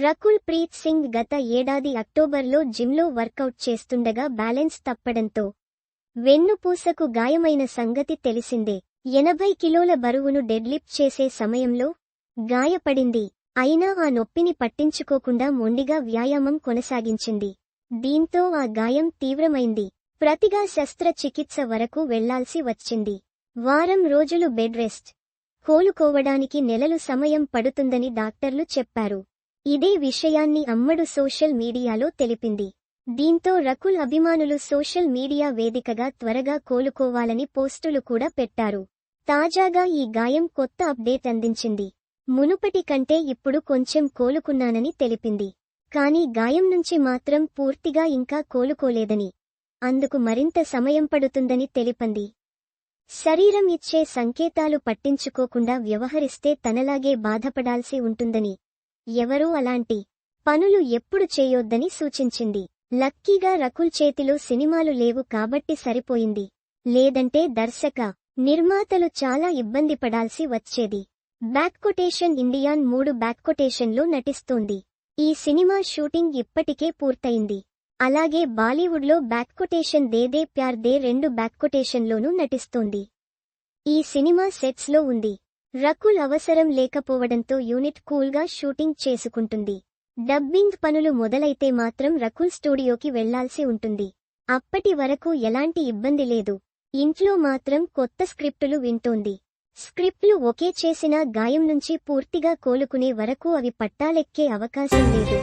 రకుల్ ప్రీత్ సింగ్ గత ఏడాది అక్టోబర్లో జిమ్లో వర్కౌట్ చేస్తుండగా బ్యాలెన్స్ తప్పడంతో వెన్నుపూసకు గాయమైన సంగతి తెలిసిందే. ఎనభై కిలోల బరువును డెడ్లిఫ్ట్ చేసే సమయంలో గాయపడింది. అయినా ఆ నొప్పిని పట్టించుకోకుండా మొండిగా వ్యాయామం కొనసాగించింది. దీంతో ఆ గాయం తీవ్రమైంది. ప్రతిగా శస్త్రచికిత్స వరకు వెళ్ళాల్సి వచ్చింది. వారం రోజులు బెడ్ రెస్ట్ కోలుకోవడానికి నెలలు సమయం పడుతుందని డాక్టర్లు చెప్పారు. ఇదే విషయాన్ని అమ్మడు సోషల్ మీడియాలో తెలిపింది. దీంతో రకుల్ అభిమానులు సోషల్ మీడియా వేదికగా త్వరగా కోలుకోవాలని పోస్టులు కూడా పెట్టారు. తాజాగా ఈ గాయం కొత్త అప్డేట్ అందించింది. మునుపటి కంటే ఇప్పుడు కొంచెం కోలుకున్నానని తెలిపింది. కానీ గాయం నుంచి మాత్రం పూర్తిగా ఇంకా కోలుకోలేదని. అందుకు మరింత సమయం పడుతుందని తెలిపింది. శరీరం ఇచ్చే సంకేతాలు పట్టించుకోకుండా వ్యవహరిస్తే తనలాగే బాధపడాల్సి ఉంటుందని ఎవరూ అలాంటి పనులు ఎప్పుడు చేయొద్దని సూచించింది. లక్కీగా రకుల్ చేతిలో సినిమాలు లేవు కాబట్టి సరిపోయింది. లేదంటే దర్శక నిర్మాతలు చాలా ఇబ్బంది పడాల్సి వచ్చేది. బ్యాక్కొటేషన్ ఇండియాన్ మూడు బ్యాక్కొటేషన్లో నటిస్తోంది. ఈ సినిమా షూటింగ్ ఇప్పటికే పూర్తయింది. అలాగే బాలీవుడ్లో బ్యాక్కొటేషన్ దేదే దే ప్యార్ దే రెండు బ్యాక్కొటేషన్లోనూ నటిస్తోంది. ఈ సినిమా సెట్స్లో ఉంది. రకుల్ అవసరం లేకపోవడంతో యూనిట్ కూల్గా షూటింగ్ చేసుకుంటుంది. డబ్బింగ్ పనులు మొదలైతే మాత్రం రకుల్ స్టూడియోకి వెళ్ళాల్సి ఉంటుంది. అప్పటి వరకు ఎలాంటి ఇబ్బంది లేదు. ఇంట్లో మాత్రం కొత్త స్క్రిప్టులు వింటోంది. స్క్రిప్ట్లు ఒకే చేసినా గాయం నుంచి పూర్తిగా కోలుకునే వరకు అవి పట్టాలెక్కే అవకాశం లేదు.